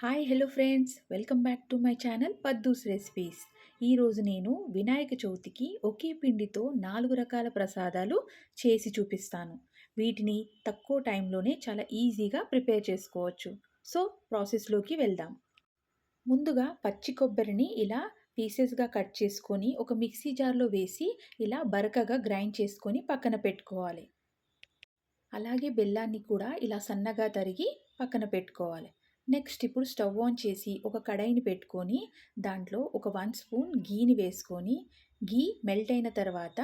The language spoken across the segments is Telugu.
Hi hello friends. Welcome back to my channel Paddu's recipes. ఈరోజు నేను వినాయక చవితికి ఒకే పిండితో నాలుగు రకాల ప్రసాదాలు చేసి చూపిస్తాను. వీటిని తక్కువ టైంలోనే చాలా ఈజీగా ప్రిపేర్ చేసుకోవచ్చు. సో ప్రాసెస్లోకి వెళ్దాం. ముందుగా పచ్చి కొబ్బరిని ఇలా పీసెస్గా కట్ చేసుకొని ఒక మిక్సీ జార్లో వేసి ఇలా బరకగా గ్రైండ్ చేసుకొని పక్కన పెట్టుకోవాలి. అలాగే బెల్లాన్ని కూడా ఇలా సన్నగా తరిగి పక్కన పెట్టుకోవాలి. నెక్స్ట్ ఇప్పుడు స్టవ్ ఆన్ చేసి ఒక కడాయిని పెట్టుకొని దాంట్లో ఒక వన్ స్పూన్ గీని వేసుకొని గీ మెల్ట్ అయిన తర్వాత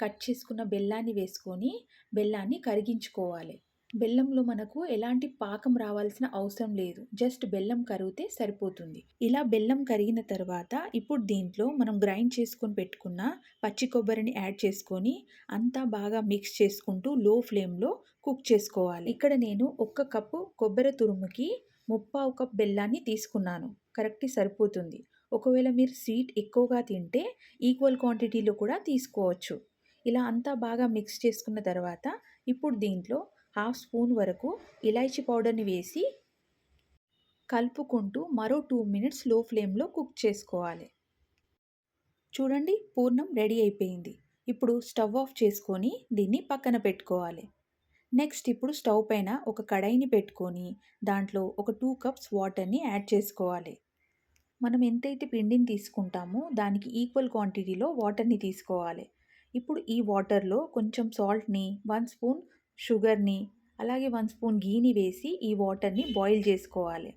కట్ చేసుకున్న బెల్లాన్ని వేసుకొని బెల్లాన్ని కరిగించుకోవాలి. బెల్లంలో మనకు ఎలాంటి పాకం రావాల్సిన అవసరం లేదు. జస్ట్ బెల్లం కరిగితే సరిపోతుంది. ఇలా బెల్లం కరిగిన తర్వాత ఇప్పుడు దీంట్లో మనం గ్రైండ్ చేసుకొని పెట్టుకున్న పచ్చి కొబ్బరిని యాడ్ చేసుకొని అంతా బాగా మిక్స్ చేసుకుంటూ లో ఫ్లేమ్లో కుక్ చేసుకోవాలి. ఇక్కడ నేను ఒక్క కప్పు కొబ్బరి తురుముకి ముప్పావు కప్ బెల్లాన్ని తీసుకున్నాను. కరెక్ట్ సరిపోతుంది. ఒకవేళ మీరు స్వీట్ ఎక్కువగా తింటే ఈక్వల్ క్వాంటిటీలో కూడా తీసుకోవచ్చు. ఇలా అంతా బాగా మిక్స్ చేసుకున్న తర్వాత ఇప్పుడు దీంట్లో హాఫ్ స్పూన్ వరకు ఇలాచీ పౌడర్ని వేసి కలుపుకుంటూ మరో టూ మినిట్స్లో ఫ్లేమ్లో కుక్ చేసుకోవాలి. చూడండి పూర్ణం రెడీ అయిపోయింది. ఇప్పుడు స్టవ్ ఆఫ్ చేసుకొని దీన్ని పక్కన పెట్టుకోవాలి. నెక్స్ట్ ఇప్పుడు స్టవ్ పైన ఒక కడాయిని పెట్టుకొని దాంట్లో ఒక టూ కప్స్ వాటర్ని యాడ్ చేసుకోవాలి. మనం ఎంతైతే పిండిని తీసుకుంటామో దానికి ఈక్వల్ క్వాంటిటీలో వాటర్ని తీసుకోవాలి. ఇప్పుడు ఈ వాటర్లో కొంచెం సాల్ట్ని వన్ స్పూన్ షుగర్ని అలాగే వన్ స్పూన్ గీని వేసి ఈ వాటర్ని బాయిల్ చేసుకోవాలి.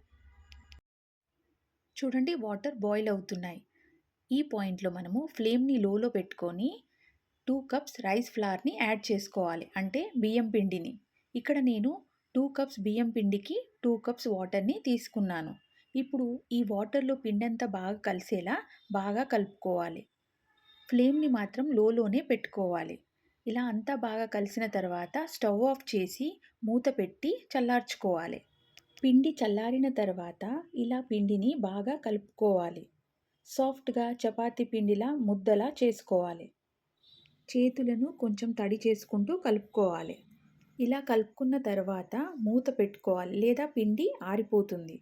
చూడండి వాటర్ బాయిల్ అవుతున్నాయి. ఈ పాయింట్లో మనము ఫ్లేమ్ని లోలో పెట్టుకొని టూ కప్స్ రైస్ ఫ్లవర్ని యాడ్ చేసుకోవాలి. అంటే బియ్యం పిండిని. ఇక్కడ నేను టూ కప్స్ బియ్యం పిండికి టూ కప్స్ వాటర్ని తీసుకున్నాను. ఇప్పుడు ఈ వాటర్లో పిండి అంతా బాగా కలిసేలా బాగా కలుపుకోవాలి. ఫ్లేమ్ని మాత్రం లోలోనే పెట్టుకోవాలి. ఇలా అంతా బాగా కలిసిన తర్వాత స్టవ్ ఆఫ్ చేసి మూత పెట్టి చల్లార్చుకోవాలి. పిండి చల్లారిన తర్వాత ఇలా పిండిని బాగా కలుపుకోవాలి. సాఫ్ట్గా చపాతీ పిండిలా ముద్దలా చేసుకోవాలి. చేతులను కొంచెం తడి చేసుకుంటూ కలుపుకోవాలి. ఇలా కలుపుకున్న తర్వాత మూత పెట్టుకోవాలి లేదా పిండి ఆరిపోతుంది.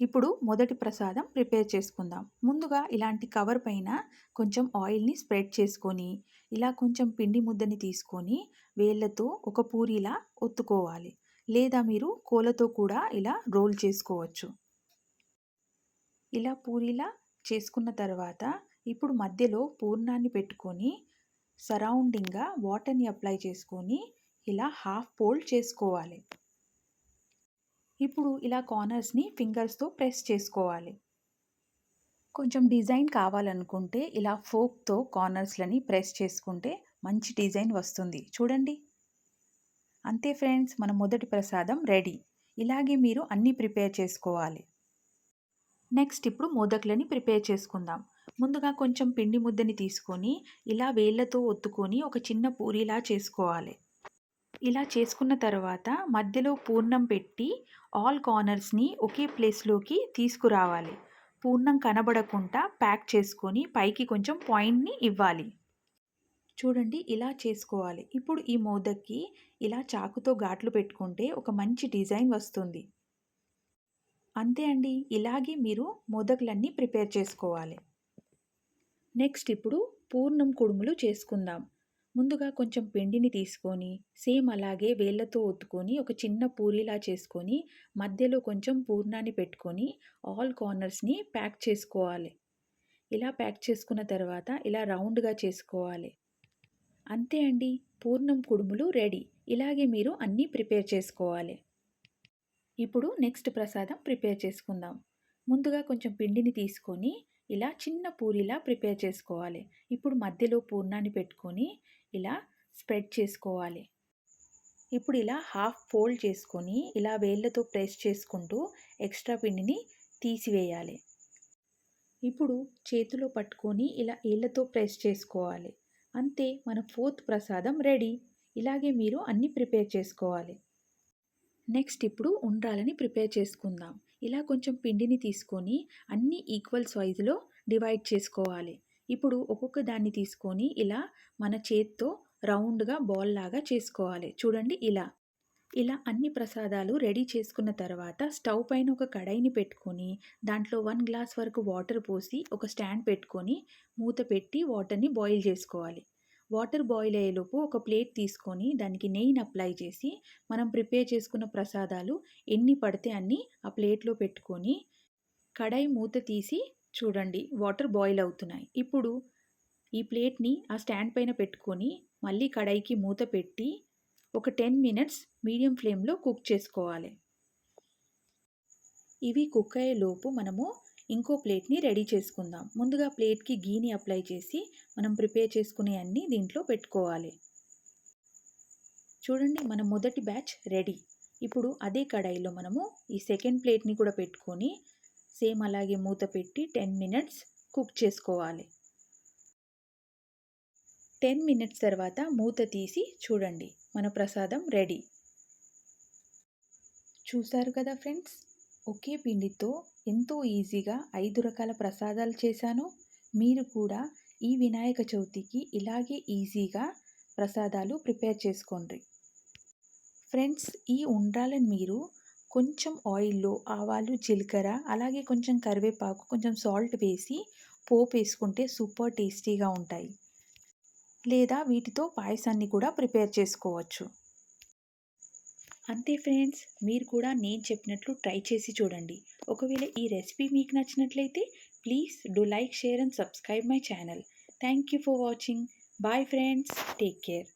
ఇప్పుడు మొదటి ప్రసాదం ప్రిపేర్ చేసుకుందాం. ముందుగా ఇలాంటి కవర్ పైన కొంచెం ఆయిల్ని స్ప్రెడ్ చేసుకొని ఇలా కొంచెం పిండి ముద్దని తీసుకొని వేళ్ళతో ఒక పూరిలా ఒత్తుకోవాలి. లేదా మీరు కోలతో కూడా ఇలా రోల్ చేసుకోవచ్చు. ఇలా పూరిలా చేసుకున్న తర్వాత ఇప్పుడు మధ్యలో పూర్ణాన్ని పెట్టుకొని సరౌండింగ్గా వాటర్ని అప్లై చేసుకొని ఇలా హాఫ్ ఫోల్డ్ చేసుకోవాలి. ఇప్పుడు ఇలా కార్నర్స్ని ఫింగర్స్తో ప్రెస్ చేసుకోవాలి. కొంచెం డిజైన్ కావాలనుకుంటే ఇలా ఫోక్తో కార్నర్స్లని ప్రెస్ చేసుకుంటే మంచి డిజైన్ వస్తుంది. చూడండి. అంతే ఫ్రెండ్స్ మన మొదటి ప్రసాదం రెడీ. ఇలాగే మీరు అన్నీ ప్రిపేర్ చేసుకోవాలి. నెక్స్ట్ ఇప్పుడు మోదకులని ప్రిపేర్ చేసుకుందాం. ముందుగా కొంచెం పిండి ముద్దని తీసుకొని ఇలా వేళ్ళతో ఒత్తుకొని ఒక చిన్న పూరిలా చేసుకోవాలి. ఇలా చేసుకున్న తర్వాత మధ్యలో పూర్ణం పెట్టి ఆల్ కార్నర్స్ని ఒకే ప్లేస్లోకి తీసుకురావాలి. పూర్ణం కనబడకుండా ప్యాక్ చేసుకొని పైకి కొంచెం పాయింట్ని ఇవ్వాలి. చూడండి ఇలా చేసుకోవాలి. ఇప్పుడు ఈ మోదక్కి ఇలా చాకుతో ఘాట్లు పెట్టుకుంటే ఒక మంచి డిజైన్ వస్తుంది. అంతే అండి. ఇలాగే మీరు మోదకులన్నీ ప్రిపేర్ చేసుకోవాలి. నెక్స్ట్ ఇప్పుడు పూర్ణం కుడుములు చేసుకుందాం. ముందుగా కొంచెం పిండిని తీసుకొని సేమ్ అలాగే వేళ్ళతో ఒత్తుకొని ఒక చిన్న పూరిలా చేసుకొని మధ్యలో కొంచెం పూర్ణాన్ని పెట్టుకొని ఆల్ కార్నర్స్ని ప్యాక్ చేసుకోవాలి. ఇలా ప్యాక్ చేసుకున్న తర్వాత ఇలా రౌండ్గా చేసుకోవాలి. అంతే అండి పూర్ణం కుడుములు రెడీ. ఇలాగే మీరు అన్నీ ప్రిపేర్ చేసుకోవాలి. ఇప్పుడు నెక్స్ట్ ప్రసాదం ప్రిపేర్ చేసుకుందాం. ముందుగా కొంచెం పిండిని తీసుకొని ఇలా చిన్న పూరిలా ప్రిపేర్ చేసుకోవాలి. ఇప్పుడు మధ్యలో పూర్ణాన్ని పెట్టుకొని ఇలా స్ప్రెడ్ చేసుకోవాలి. ఇప్పుడు ఇలా హాఫ్ ఫోల్డ్ చేసుకొని ఇలా వేళ్ళతో ప్రెస్ చేసుకుంటూ ఎక్స్ట్రా పిండిని తీసివేయాలి. ఇప్పుడు చేతిలో పట్టుకొని ఇలా ఏళ్ళతో ప్రెస్ చేసుకోవాలి. అంతే మన ఫోర్త్ ప్రసాదం రెడీ. ఇలాగే మీరు అన్నీ ప్రిపేర్ చేసుకోవాలి. నెక్స్ట్ ఇప్పుడు ఉండ్రాలని ప్రిపేర్ చేసుకుందాం. ఇలా కొంచెం పిండిని తీసుకొని అన్ని ఈక్వల్ సైజులో డివైడ్ చేసుకోవాలి. ఇప్పుడు ఒక్కొక్క దాన్ని తీసుకొని ఇలా మన చేత్తో రౌండ్గా బాల్ లాగా చేసుకోవాలి. చూడండి ఇలా. ఇలా అన్ని ప్రసాదాలు రెడీ చేసుకున్న తర్వాత స్టవ్ పైన ఒక కడాయిని పెట్టుకొని దాంట్లో వన్ గ్లాస్ వరకు వాటర్ పోసి ఒక స్టాండ్ పెట్టుకొని మూత పెట్టి వాటర్ని బాయిల్ చేసుకోవాలి. వాటర్ బాయిల్ అయ్యేలోపు ఒక ప్లేట్ తీసుకొని దానికి నెయ్యిని అప్లై చేసి మనం ప్రిపేర్ చేసుకున్న ప్రసాదాలు ఎన్ని పడితే అన్ని ఆ ప్లేట్లో పెట్టుకొని కడాయి మూత తీసి చూడండి వాటర్ బాయిల్ అవుతున్నాయి. ఇప్పుడు ఈ ప్లేట్ని ఆ స్టాండ్ పైన పెట్టుకొని మళ్ళీ కడాయికి మూత పెట్టి ఒక టెన్ మినిట్స్ మీడియం ఫ్లేమ్లో కుక్ చేసుకోవాలి. ఇవి కుక్ అయ్యేలోపు మనము ఇంకో ప్లేట్ని రెడీ చేసుకుందాం. ముందుగా ప్లేట్కి గీని అప్లై చేసి మనం ప్రిపేర్ చేసుకునే అన్నీ దీంట్లో పెట్టుకోవాలి. చూడండి మన మొదటి బ్యాచ్ రెడీ. ఇప్పుడు అదే కడాయిలో మనము ఈ సెకండ్ ప్లేట్ని కూడా పెట్టుకొని సేమ్ అలాగే మూత పెట్టి టెన్ మినిట్స్ కుక్ చేసుకోవాలి. టెన్ మినిట్స్ తర్వాత మూత తీసి చూడండి మన ప్రసాదం రెడీ. చూసారు కదా ఫ్రెండ్స్? ఒకే పిండితో ఎంతో ఈజీగా ఐదు రకాల ప్రసాదాలు చేశాను. మీరు కూడా ఈ వినాయక చవితికి ఇలాగే ఈజీగా ప్రసాదాలు ప్రిపేర్ చేసుకోండి. ఫ్రెండ్స్ ఈ ఉండ్రాలను మీరు కొంచెం ఆయిల్లో ఆవాలు జీలకర్ర అలాగే కొంచెం కరివేపాకు కొంచెం సాల్ట్ వేసి పోపు వేసుకుంటే సూపర్ టేస్టీగా ఉంటాయి. లేదా వీటితో పాయసాన్ని కూడా ప్రిపేర్ చేసుకోవచ్చు. అంతే ఫ్రెండ్స్ మీరు కూడా నేను చెప్పినట్లు ట్రై చేసి చూడండి. ఒకవేళ ఈ రెసిపీ మీకు నచ్చినట్లయితే please do like share and subscribe my channel. Thank you for watching. Bye friends. Take care.